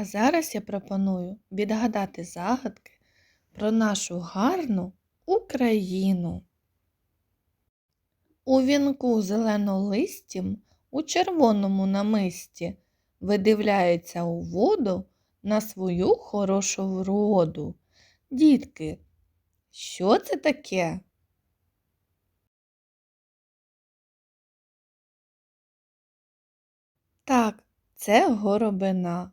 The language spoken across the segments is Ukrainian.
А зараз я пропоную відгадати загадки про нашу гарну Україну. У вінку зеленолистім, у червоному намисті видивляється у воду на свою хорошу вроду. Дітки, що це таке? Так, це горобина.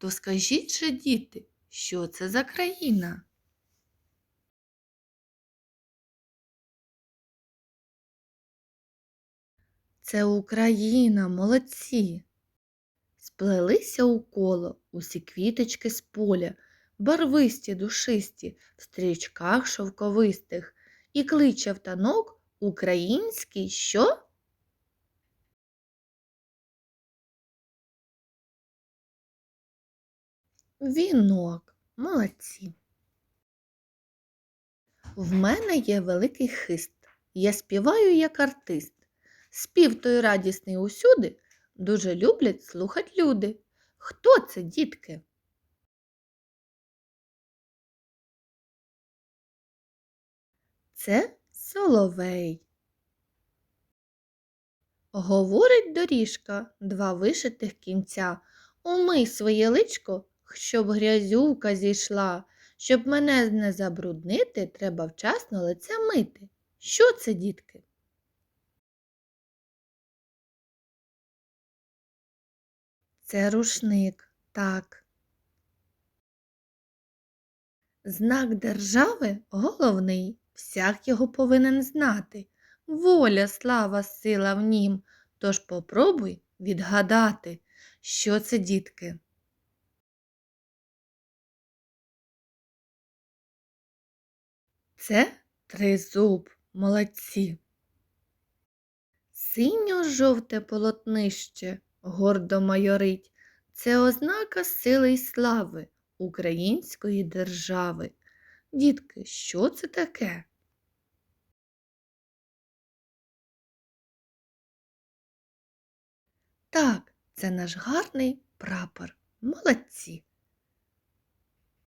То скажіть же, діти, що це за країна? Це Україна, молодці. Сплелися у коло усі квіточки з поля, барвисті, душисті, в стрічках шовковистих, і кличе в танок український що? Вінок, молодці. В мене є великий хист. Я співаю як артист. Спів той радісний усюди дуже люблять слухать люди. Хто це, дітки? Це соловей. Говорить доріжка, два вишитих кінця. Умий своє личко, щоб грязюка зійшла. Щоб мене не забруднити, треба вчасно лице мити. Що це, дітки? Це рушник, так. Знак держави головний, всяк його повинен знати. Воля, слава, сила в нім. Тож попробуй відгадати, що це, дітки. Це тризуб, молодці. Синьо-жовте полотнище гордо майорить. Це ознака сили й слави української держави. Дітки, що це таке? Так, це наш гарний прапор. Молодці.